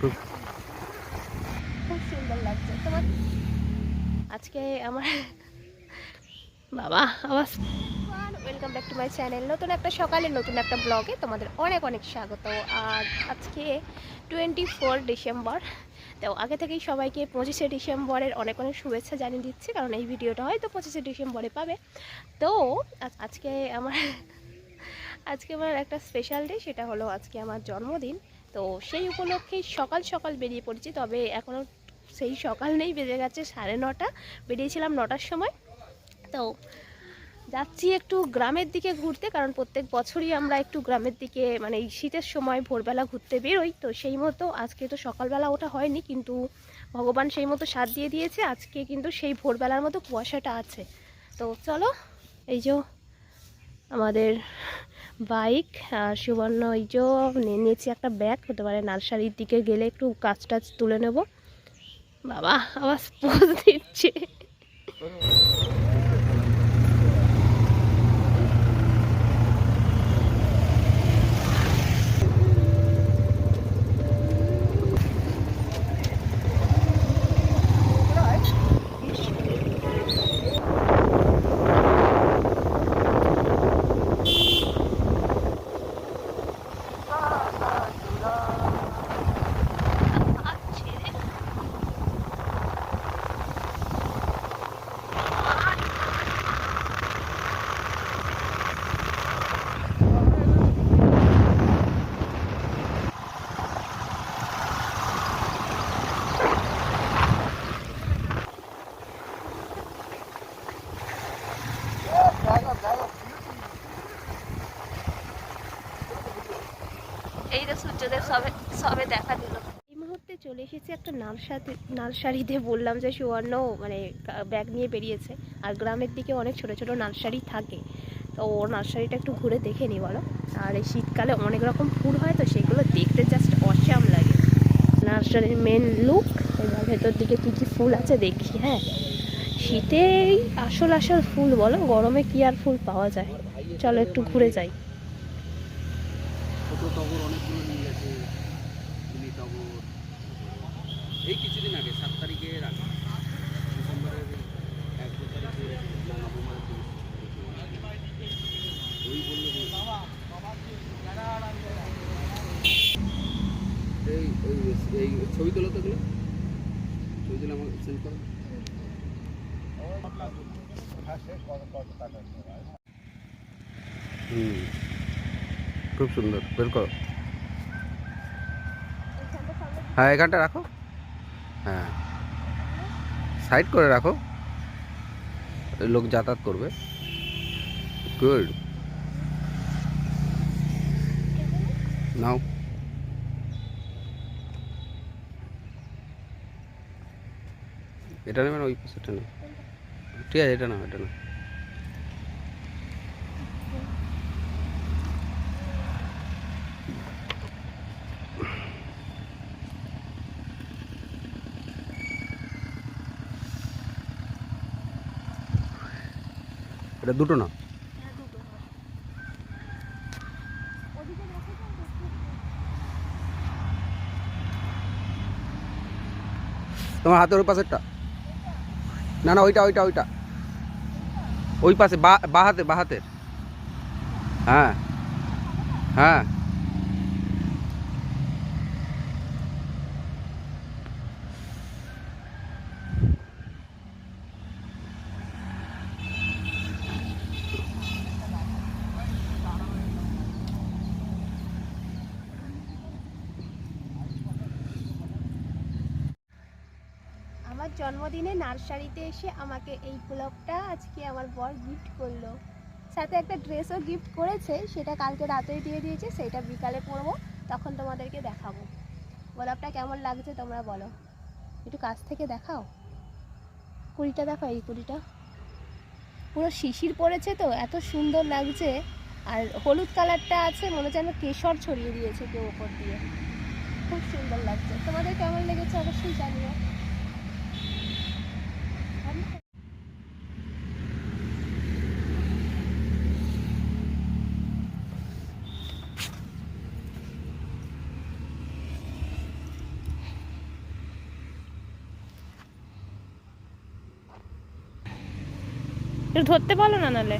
খুব সুন্দর লাগছে। তোমার আজকে আমার বাবা আবার welcome back to my channel নতুন একটা সকালে নতুন একটা ব্লগে তোমাদের অনেক অনেক স্বাগত। আর আজকে টোয়েন্টি ফোর ডিসেম্বর তো আগে থেকেই সবাইকে পঁচিশে ডিসেম্বরের অনেক অনেক শুভেচ্ছা জানিয়ে দিচ্ছি, কারণ এই ভিডিওটা হয়তো পঁচিশে ডিসেম্বরে পাবে। তো আজকে আমার আজকে আমার একটা স্পেশাল ডে সেটা হলো আজকে আমার জন্মদিন। তো সেই উপলক্ষেই সকাল সকাল বেরিয়ে পড়েছি, তবে এখনও সেই সকাল নেই, বেজে গেছে সাড়ে নটা। বেরিয়েছিলাম নটার সময়। তো যাচ্ছি একটু গ্রামের দিকে ঘুরতে, কারণ প্রত্যেক বছরই আমরা একটু গ্রামের দিকে মানে শীতের সময় ভোরবেলা ঘুরতে বেরোই। তো সেই মতো আজকে তো সকালবেলা ওটা হয়নি, কিন্তু ভগবান সেই মতো সাথ দিয়ে দিয়েছে। আজকে কিন্তু সেই ভোরবেলার মতো কুয়াশাটা আছে। তো চলো, এই যে আমাদের বাইক আর সুবর্ণ ওই যে নিয়ে নিয়েছি একটা ব্যাগ, হতে পারে নার্সারির দিকে গেলে একটু কাজ টাজ তুলে নেব। বাবা আবার পোজ দিচ্ছে এই তো সূর্যদেব সবে সবে দেখা দিল। এই মুহূর্তে চলে এসেছি একটা নার্সারি নার্সারিতে বললাম যে সুবর্ণ মানে ব্যাগ নিয়ে বেরিয়েছে। আর গ্রামের দিকে অনেক ছোট ছোট নার্সারি থাকে। তো ও নার্সারিটা একটু ঘুরে দেখে নি বলো। আর এই শীতকালে অনেক রকম ফুল হয় তো সেগুলো দেখতে জাস্ট অসাম লাগে। নার্সারির মেন লুক এবার ভেতর দিকে কী কী ফুল আছে দেখি হ্যাঁ। শীতেই আসল আসল ফুল বলো গরমে কি আর ফুল পাওয়া যায়? চলো একটু ঘুরে যাই ছোট টগর অনেকগুলো নিয়ে গেছে মিনি টগর এই কিছুদিন তারিখের আগে ডিসেম্বরের এক দু তারিখে এই এই ছবি তোলো তো ছবি তুলে আমাকে করো। খুব সুন্দর। বের করো। হ্যাঁ এখানটা রাখো। সাইড করে রাখো। লোক যাতায়াত করবে। গুড। নাও। এটা নেবেন ওই পাশেটা নেই ঠিক আছে, এটা না এটা না এটা দুটো না? তোমার হাতের ওই পাশেরটা? না না, ওইটা ওইটা ওইটা। ওই পাশে, বা হাতে, বা হ্যাঁ হ্যাঁ। আমার জন্মদিনে নার্সারিতে এসে আমাকে এই গোলাপটা আজকে আমার বর গিফট করল। সাথে একটা ড্রেসও গিফট করেছে, সেটা কালকে রাতেই দিয়ে দিয়েছে, সেটা বিকালে পরবো, তখন তোমাদেরকে দেখাবো। গোলাপটা কেমন লাগছে তোমরা বলো। একটু কাছ থেকে দেখাও। কুড়িটা দেখো এই কুড়িটা। পুরো শিশির পড়েছে তো, এত সুন্দর লাগছে। আর হলুদ কালারটা আছে, মনে হচ্ছে যেন কেশর ছড়িয়ে দিয়েছে কেউ ওপর দিয়ে। খুব সুন্দর লাগছে। তোমাদের কেমন লেগেছে অবশ্যই জানিও একটু ধরতে বলো না নালে।